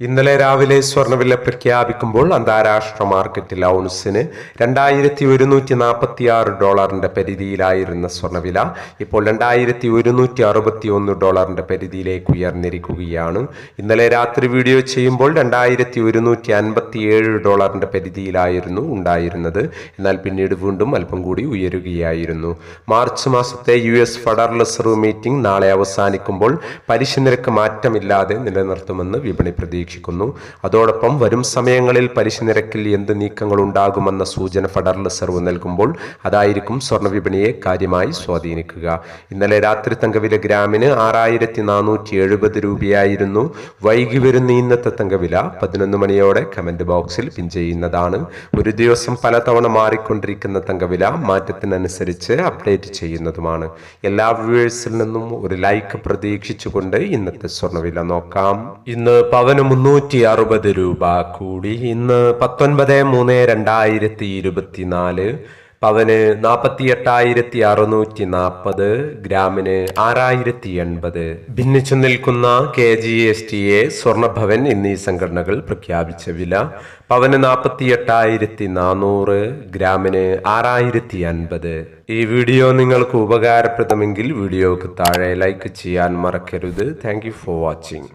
ഇന്നലെ രാവിലെ സ്വർണവില പ്രഖ്യാപിക്കുമ്പോൾ അന്താരാഷ്ട്ര മാർക്കറ്റിൽ ഔൺസിന് രണ്ടായിരത്തി ഒരുന്നൂറ്റി നാൽപ്പത്തി ആറ് ഡോളറിന്റെ പരിധിയിലായിരുന്ന സ്വർണവില ഇപ്പോൾ രണ്ടായിരത്തി ഒരുന്നൂറ്റി അറുപത്തി ഒന്ന് ഡോളറിന്റെ പരിധിയിലേക്ക് ഉയർന്നിരിക്കുകയാണ്. ഇന്നലെ രാത്രി വീഡിയോ ചെയ്യുമ്പോൾ രണ്ടായിരത്തി ഒരുന്നൂറ്റി അൻപത്തി ഏഴ് ഡോളറിന്റെ പരിധിയിലായിരുന്നു ഉണ്ടായിരുന്നത്. എന്നാൽ പിന്നീട് വീണ്ടും അല്പം കൂടി ഉയരുകയായിരുന്നു. മാർച്ച് മാസത്തെ U S federal reserve meeting നാളെ അവസാനിക്കുമ്പോൾ പലിശ നിരക്ക് മാറ്റമില്ലാതെ നിലനിർത്തുമെന്ന് വിപണി പ്രതീക്ഷിക്കുന്നു അതോടൊപ്പം വരും സമയങ്ങളിൽ പലിശ നിരക്കിൽ എന്ത് നീക്കങ്ങൾ ഉണ്ടാകുമെന്ന സൂചന ഫെഡറൽ റിസർവ് നൽകുമ്പോൾ അതായിരിക്കും സ്വർണ വിപണിയെ കാര്യമായി സ്വാധീനിക്കുക. ഇന്നലെ രാത്രി തങ്കവില ഗ്രാമിന് ആറായിരത്തി നാനൂറ്റി എഴുപത് രൂപയായിരുന്നു. വൈകി വരുന്ന ഇന്നത്തെ തങ്കവില പതിനൊന്ന് മണിയോടെ കമന്റ് ബോക്സിൽ പിൻ ചെയ്യുന്നതാണ്. ഒരു ദിവസം പലതവണ മാറിക്കൊണ്ടിരിക്കുന്ന തങ്കവില മാറ്റത്തിനനുസരിച്ച് അപ്ഡേറ്റ് ചെയ്യുന്നതുമാണ്. എല്ലാ വ്യൂവേഴ്സിൽ നിന്നും ഒരു ലൈക്ക് പ്രതീക്ഷിച്ചുകൊണ്ട് ഇന്നത്തെ സ്വർണവില നോക്കാം. ഇന്ന് പവന് മുന്നൂറ്റി അറുപത് രൂപ കൂടി. ഇന്ന് പത്തൊൻപത് മൂന്ന് രണ്ടായിരത്തി ഇരുപത്തിനാല് പവന് നാൽപ്പത്തി എട്ടായിരത്തി അറുന്നൂറ്റി നാൽപ്പത് ഗ്രാമിന് ആറായിരത്തി എൺപത് ഭിന്നിച്ചു നിൽക്കുന്ന K G S T A Swarnabhavan എന്നീ സംഘടനകൾ പ്രഖ്യാപിച്ച വില പവന് നാൽപ്പത്തി എട്ടായിരത്തി നാനൂറ് ഗ്രാമിന് ആറായിരത്തി അൻപത് ഈ വീഡിയോ നിങ്ങൾക്ക് ഉപകാരപ്രദമെങ്കിൽ വീഡിയോക്ക് താഴെ ലൈക്ക് ചെയ്യാൻ മറക്കരുത്. Thank for watching.